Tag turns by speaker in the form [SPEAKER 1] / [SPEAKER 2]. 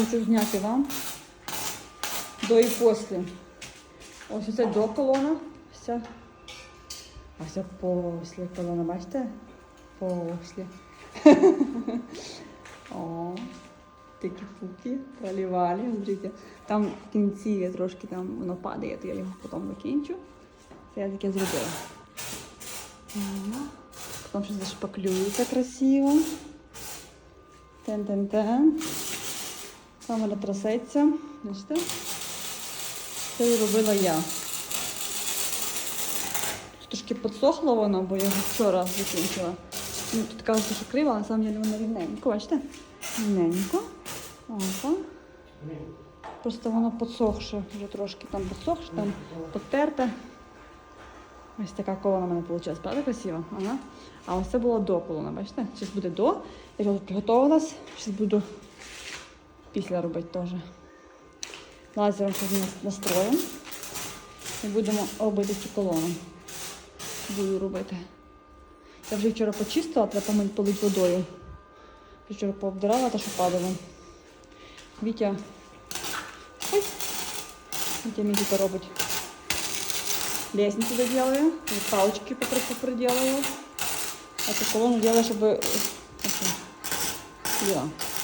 [SPEAKER 1] хочу зняти вам до і після. Ось це до колона. Вся. А це після колона, бачите? Після. О, такі-пуки проливали. Смотрите. Там в кінці я трошки там воно падає, то я його потім докінчу. Це я таке зробила. Потім ще зашпаклюється красиво. Тен-тен-тен. Там вона трасеться. Бачите? Це робила я. Трошки підсохло воно, бо я його вчора закінчила. Ну, тут кажуть, що криво, а на самом воно рівненько, бачите? Рівненько. Опа. Просто воно підсохше, вже трошки там підсохше, там підтерте. Ось така колона в мене вийшла, правда красиво? Ага. А ось це було до колона, бачите? Зараз буде до. Я вже підготувалась, зараз буду після робити теж. Лазером щось настроїмо. І будемо робити цю колону. Буду робити. Я вже вчора почистила, треба помить полить водою. Вчора пообдирала те, що падало. Вітя. Ой. Вітя мені тут робить. Лестницу доделаю, вот палочки попросту приделаю. А эту колонну делаю, чтобы... э, это, Да.